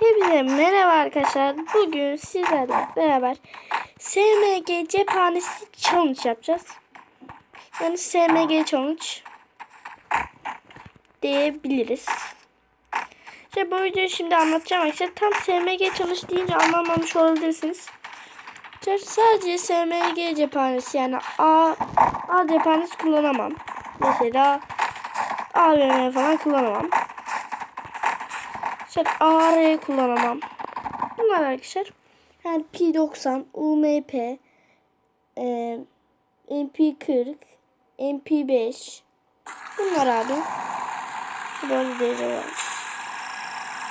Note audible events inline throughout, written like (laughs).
Hepinize merhaba arkadaşlar. Bugün sizlerle beraber SMG cephanesi challenge yapacağız. Yani SMG challenge diyebiliriz. İşte bu videoyu şimdi anlatacağım arkadaşlar. Tam SMG challenge deyince anlamamış olabilirsiniz. İşte sadece SMG cephanesi yani A, A cephanesi kullanamam. Mesela AVM falan kullanamam. İşte AR kullanamam. Bunlar arkadaşlar. Yani P90, UMP, e, MP40, MP5. Bunlar abi. Böyle var.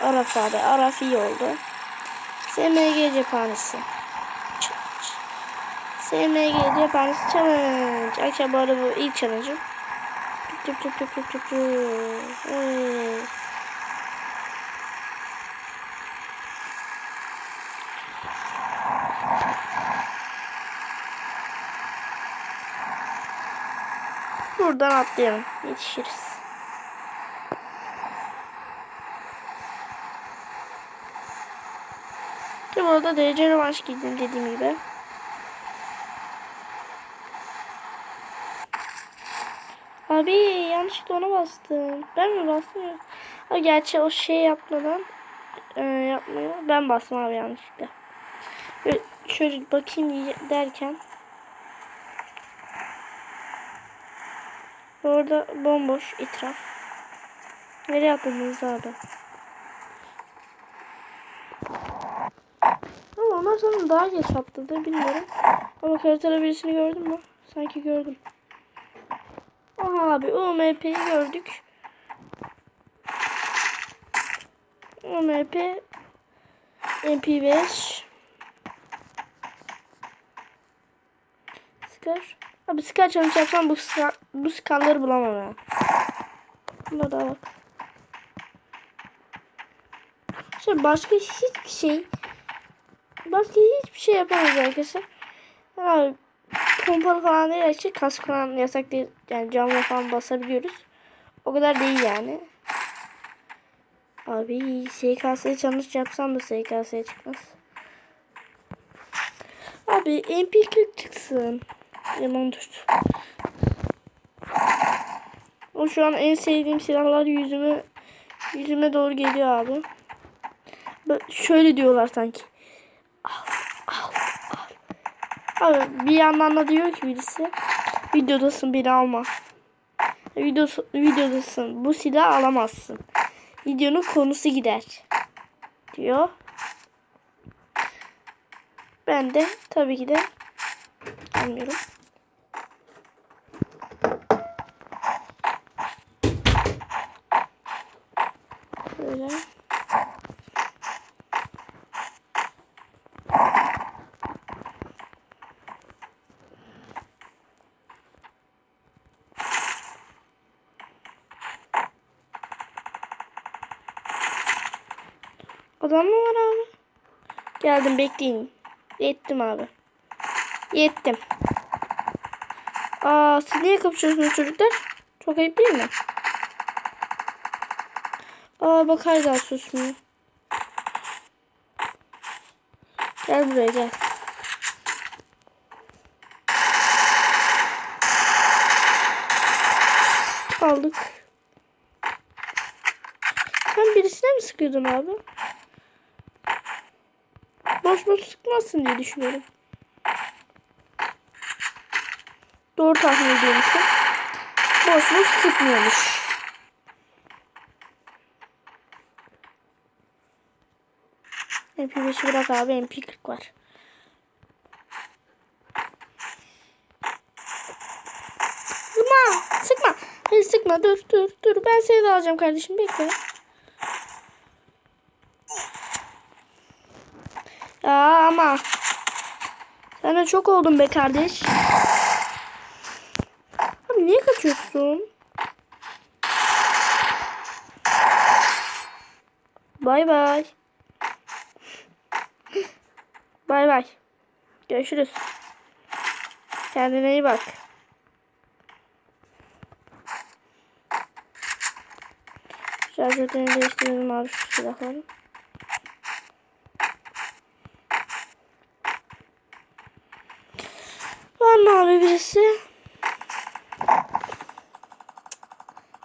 Araf abi. Araf iyi oldu. SMG cephanesi. SMG cephanesi challenge. Arkadaşlar bu arada bu ilk challenge'ım. Tıp tıp tıp tıp tıp tıp. Evet. Buradan atlayalım. Yetişiriz. Tabi orada derece rövanş giydim dediğim gibi. Abi yanlışlıkla ona bastım. Ben mi bastım? Ha, gerçi o şey yapmadan e, yapmıyor. Ben bastım abi yanlışlıkla. Şöyle bakayım diye- derken Orada bomboş etraf. Nereye atladınız abi? Ama onlar sanırım daha geç atladı bilmiyorum. Ama haritada birisini gördün mü? Sanki gördüm. Aha abi UMP'yi gördük. UMP MP5 Scar Abi Scar challenge yapsam bu, Scar, bu Scar'ları bulamam ya. Buna da bak. İşte başka hiçbir şey başka hiçbir şey yapamayız arkadaşlar. Abi pompalı falan değil açık kask falan yasak değil. Yani camla falan basabiliyoruz. O kadar değil yani. Abi SKS challenge yapsam da SKS çıkmaz. Abi MP40 çıksın. Limon tut. O şu an en sevdiğim silahlar yüzüme yüzüme doğru geliyor abi. Şöyle diyorlar sanki. Al, al, al. Abi bir yandan da diyor ki birisi videodasın beni alma. Videosu, videodasın bu silah alamazsın. Videonun konusu gider. Diyor. Ben de tabii ki de almıyorum. Böyle. Adam mı var abi? Geldim bekleyin. Yettim abi. Yettim. Aa siz niye kapışıyorsunuz çocuklar? Çok ayıp değil mi? Aa bak hala susmuyor. Gel buraya gel. Aldık. Sen birisine mi sıkıyordun abi? Boş sıkmazsın diye düşünüyorum. Doğru tahmin ediyormuşum. Boş sıkmıyormuş. MP5'i bırak abi MP40 var. Sıkma. Hayır sıkma dur dur dur ben seni de alacağım kardeşim bekle. Ya ama de çok oldun be kardeş. Abi niye kaçıyorsun? Bay bay. Bay bay. Görüşürüz. Kendine iyi bak. Şarjörlerini değiştirelim abi şu silahları. Var mı abi birisi?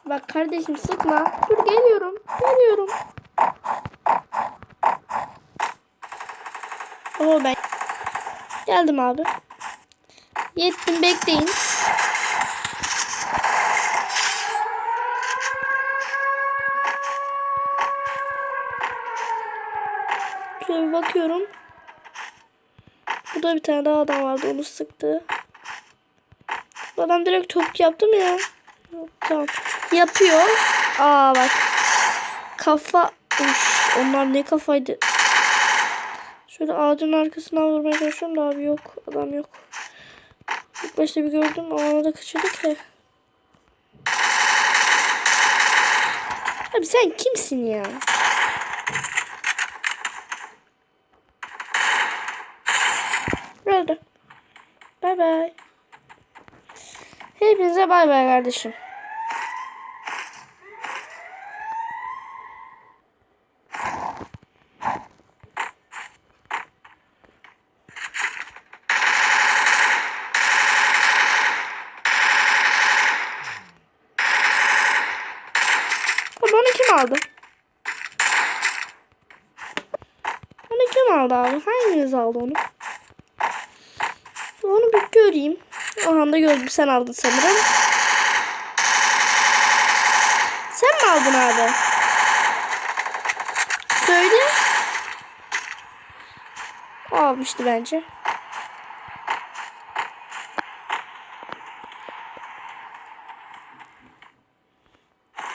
Bak kardeşim sıkma. Dur geliyorum. Geliyorum. Oo ben geldim abi. Yettim bekleyin. Şöyle bakıyorum. Burada bir tane daha adam vardı onu sıktı. Adam direkt top yaptı mı ya? Tamam. Yapıyor. Aa bak. Kafa. Uş, onlar ne kafaydı. Şöyle ağacın arkasından vurmaya çalışıyorum da abi yok. Adam yok. İlk başta bir gördüm ama onu da kaçırdık ya. Abi sen kimsin ya? Öldü. Bay bay. Hepinize bay bay kardeşim. Abi onu kim aldı? Onu kim aldı abi? Hanginiz aldı onu? Onu bir göreyim. O anda gördüm sen aldın sanırım. Sen mi aldın abi? Söyle. O almıştı bence.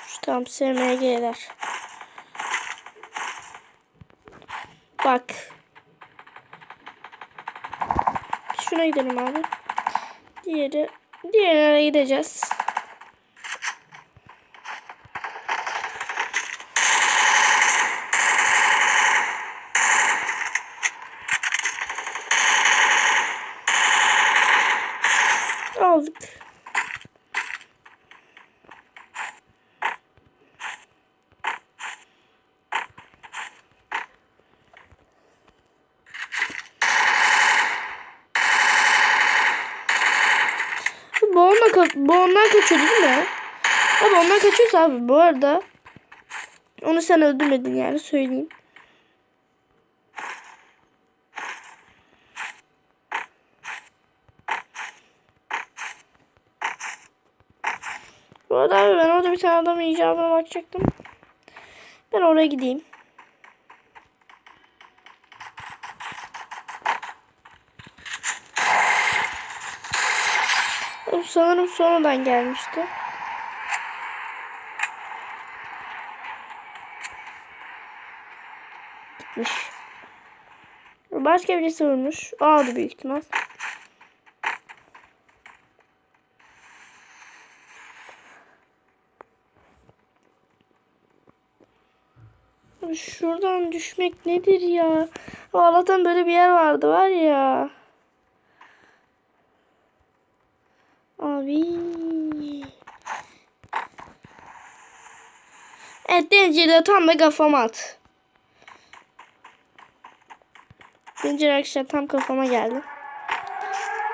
Şu tam SMG'ler. Bak. Şuna gidelim abi. Diğeri diğerine gideceğiz. Aldık. Bu ondan kaçıyor değil mi? Abi ondan kaçıyorsa abi bu arada onu sen öldürmedin yani söyleyeyim. Bu arada abi ben orada bir tane adamın icabına bakacaktım. Ben oraya gideyim. O sanırım sonradan gelmişti. Gitmiş. Başka birisi vurmuş. Aldı büyük ihtimal. Şuradan düşmek nedir ya? Allah'tan böyle bir yer vardı var ya. Abi. Evet Denizci'de tam da kafama at. Denizci arkadaşlar tam kafama geldi.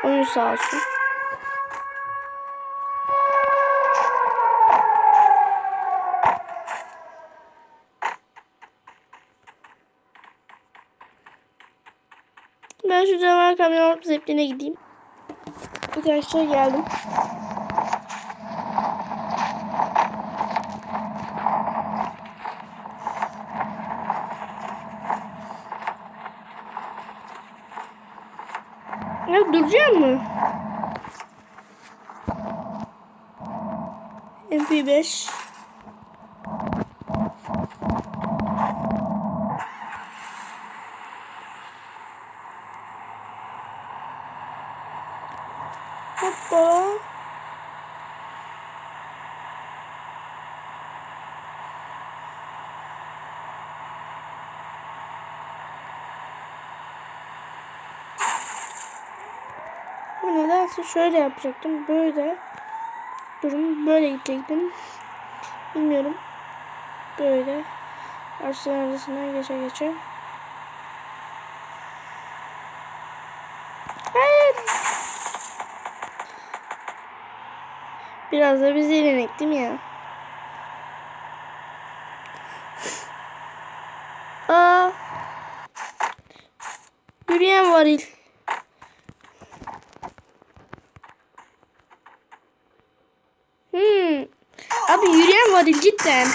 Oyun sağ olsun. Ben şu canavar kamyon zepline gideyim. Arkadaşlar geldim. Ya duracak mı? MP5 Hoppa. Bu nedense şöyle yapacaktım. Böyle. Durum böyle gidecektim. Bilmiyorum. Böyle. Ağaçların arasından geçe geçe. Hayır. Biraz da biz eğlenek değil mi ya? Aa. Yürüyen varil. Hmm. Abi yürüyen varil cidden.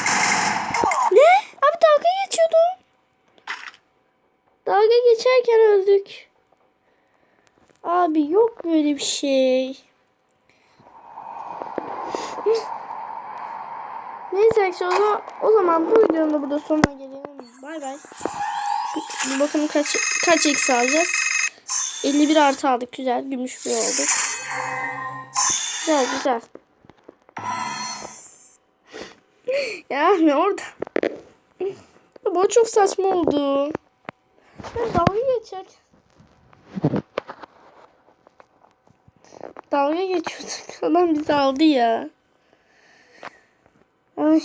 Ne? Abi dalga geçiyordum. Dalga geçerken öldük. Abi yok böyle bir şey. Neyse arkadaşlar o zaman, bu videonun da burada sonuna gelelim. Bay bay. Bir bakalım kaç kaç eksi alacağız. 51 artı aldık. Güzel. Gümüş bir oldu. Güzel güzel. (laughs) ya ne orada? Bu çok saçma oldu. Ben dalga geçer. Dalga geçiyorduk. (laughs) Adam bizi aldı ya. Ay.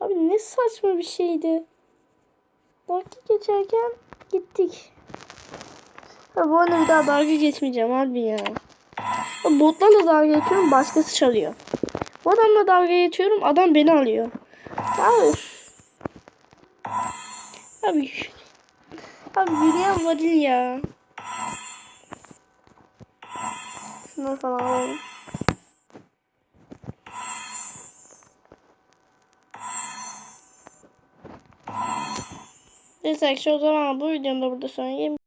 Abi ne saçma bir şeydi. Dalga geçerken gittik. Ha, bu arada bir daha dalga geçmeyeceğim abi ya. Ya Botlarla dalga geçiyorum başkası çalıyor. Bu adamla dalga geçiyorum adam beni alıyor. Abi. Abi. Abi yürüyen varil ya. Şunları falan alalım. Neyse arkadaşlar o zaman bu videonun da burada sonuna.